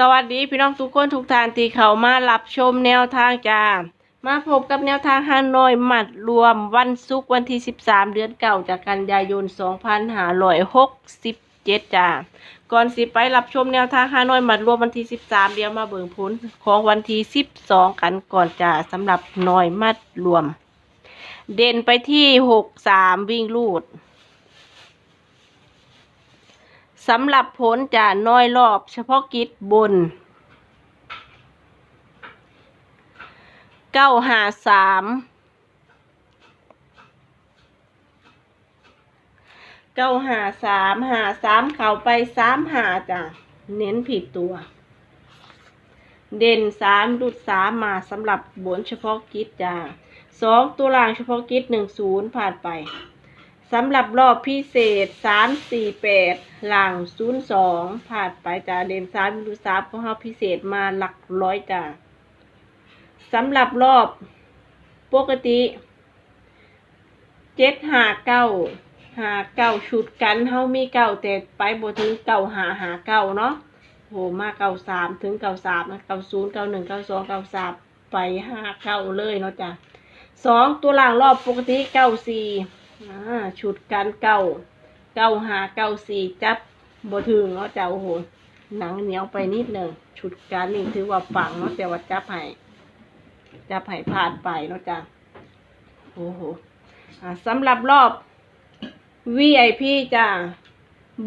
สวัสดีพี่น้องทุกคนทุกท่านที่เขามารับชมแนวทางจ้ามาพบกับแนวทางฮานอยหมัดรวมวันศุกร์วันที่ 13 เดือนเก่าจากกันยายน 2567จ้าก่อนสิไปรับชมแนวทางฮานอยหมัดรวมวันที่ 13 เดี๋ยวมาเบิ่งผลของวันที่ 12 กันก่อนจ้าสำหรับนอยมัดรวม เด่นไปที่ 63 วิ่งลูด สำหรับผลจะน้อยรอบเฉพาะกิจบน เก้าหาสามเก้าหาสามหาสามเข้าไปสามหาจ้ะ เน้นผิดตัว เด่นสามดุดสามมาสำหรับบนเฉพาะกิจจ้ะสองตัวล่างเฉพาะกิจหนึ่งศูนย์ผ่านไป สำหรับรอบพิเศษสามสี่แปดหลังศูนย์สองผ่านไปจ้าเด่นสามดูสามของเราพิเศษมาหลักร้อยจ้าสำหรับรอบปกติเจ็ดหาเก้าหาเก้าชุดกันเฮามีเก้าแต่ไปบ่ถึงเก้าหาหาเก้าเนาะโหมาเก้าสามถึงเก้าสามเก้าศูนย์เก้าหนึ่งเก้าสองเก้าสามไปห้าเก้าเลยเนาะจ้ะสองตัวล่างรอบปกติเก้าสี่ อ่าชุดการเก้าเก้าหาเก้าสี่จับบ่ถึงเนาะจ้าโอ้โหหนังเหนียวไปนิดหนึ่งชุดการนี่ถือว่าปังเนาะแต่ว่าจับให้จับให้พลาดไปเนาะจ้าโอ้โหสำหรับรอบ VIP จ้า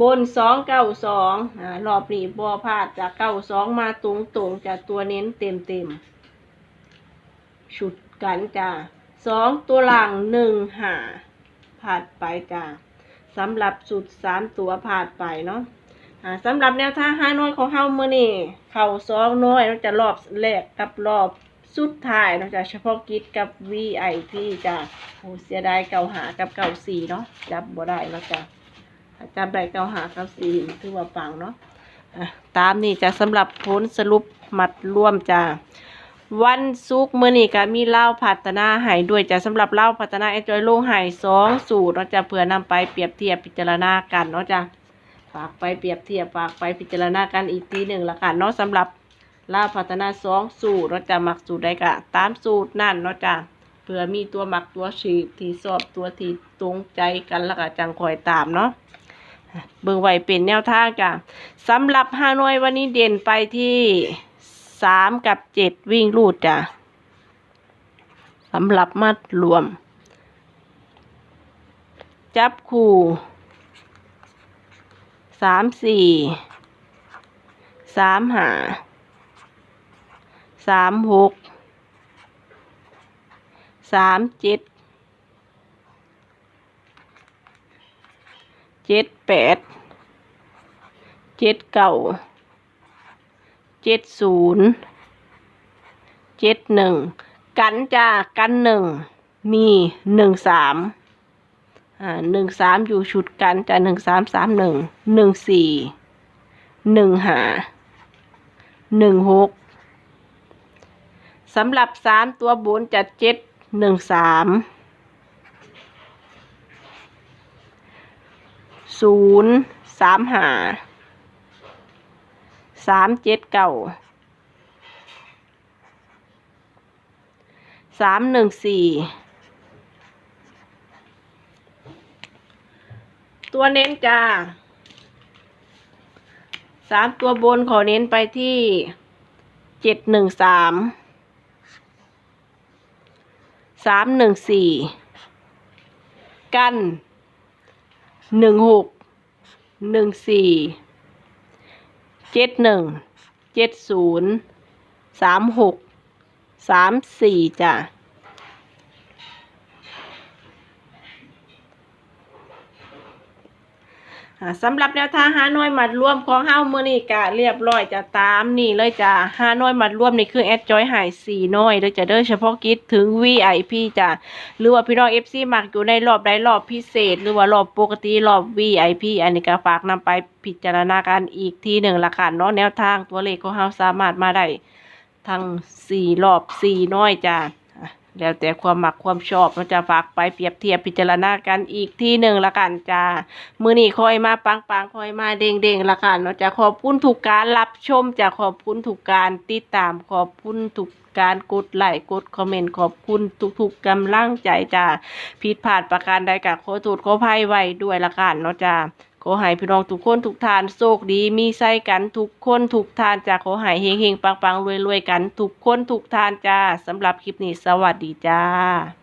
บนสองเก้าสองรอบนี้บัวพลาดจากเก้าสองมาตรงตรงจากตัวเน้นเต็มเต็มชุดกันจ้าสองตัวหลังหนึ่งหา ผ่านไปจ้าสำหรับสุดสามตัวผ่านไปเนาะสำหรับแนวทางห้าน้อยของเฮามื้อนี้เข่าสองน้อยเราจะรอบแรกกับรอบสุดท้ายเนาจะเฉพาะกิจกับ VIP จ้ะโอ้เสียดายเก่าหากับเก่าสี่เนาะจับบ่ได้เนาะจ้ะถ้าจับได้เก่าหาเก่าสี่ถือว่าปังเนาะะตามนี่จะสำหรับผลสรุปมัดร่วมจ้า วันศุกร์มื้อนี้ก็มีเหล้าพัฒนาหายด้วยจ้ะสำหรับเหล้าพัฒนาแอนจอยลงใหายสองสูตรเนาะจะเพื่อนำไปเปรียบเทียบพิจารณากันเนาะจ้ะฝากไปเปรียบเทียบฝากไปพิจารณากันอีกทีหนึ่งละกันเนาะสำหรับเหล้าพัฒนาสองสูตรเนาะจ้ะมักสูตรใดก็ตามสูตรนั่นเนาะจ้ะเพื่อมีตัวหมักตัวฉีกที่สอบตัวที่ตรงใจกันล้วก็จังคอยตามเนาะเบิ่งไว้เป็นแนวทางจ้ะสำหรับฮานอยวันนี้เด่นไปที่ สามกับเจ็ดวิ่งรูดจ้ะสำหรับมัดรวม จับคู่สามสี่สามหาสามหกสามเจ็ดเจ็ดแปดเจ็ดเก้า เจ็ดศูนย์เจ็ดหนึ่งกันจ้ากันหนึ่งมีหนึ่งสามอ่าหนึ่งสามอยู่ชุดกันจ้าหนึ่งสามสามหนึ่งหนึ่งสี่หนึ่งหาหนึ่งหกสำหรับสามตัวบนจะเจ็ดหนึ่งสามศูนย์สามหา สามเจ็ดเก้าสามหนึ่งสี่ตัวเน้นจ้าสามตัวบนขอเน้นไปที่เจ็ดหนึ่งสามสามหนึ่งสี่กันหนึ่งหกหนึ่งสี่ เจ็ดหนึ่งเจ็ดศูนย์สามหกสามสี่จ้ะ อ่า สำหรับแนวทางฮานอยมัดรวมของเฮามือนี้ก็เรียบร้อยจะตามนี่เลยจ้ะฮานอยมัดรวมนี่คือแอดจอยหายสี่น้อยเด้อจะเด้อเฉพาะกิจถึง VIP จ้ะหรือว่าพี่น้อง FC มักอยู่ในรอบใดรอบพิเศษ หรือว่ารอบปกติรอบ VIP อันนี้ก็ฝากนำไปพิจารณากันอีกทีหนึ่งละค่ะเนาะแนวทางตัวเลขของเฮาสามารถมาได้ทั้งสี่รอบสี่น้อยจ้ะ แล้วแต่ความหมักความชอบเราจะฝากไปเปรียบเทียบพิจารณากันอีกที่หนึ่งละกันจ้ามือนี้คอยมาปังปังคอยมาเด้งเด้งละกันเราจะขอบคุณทุกการรับชมจะขอบคุณทุกการติดตามขอบคุณทุกการกดไลค์กดคอมเมนต์ขอบคุณทุกๆกำลังใจจ้าผิดพลาดประการใดกับขอโทษขออภัยไว้ด้วยละกันเนาะจ้า ขอให้พี่น้องทุกคนทุกทานโชคดีมีไส้กันทุกคนทุกทานจ้าขอให้เฮงเฮงปังปังรวยรวยกัน ทุกคนทุกทานจ้าสำหรับคลิปนี้สวัสดีจ้า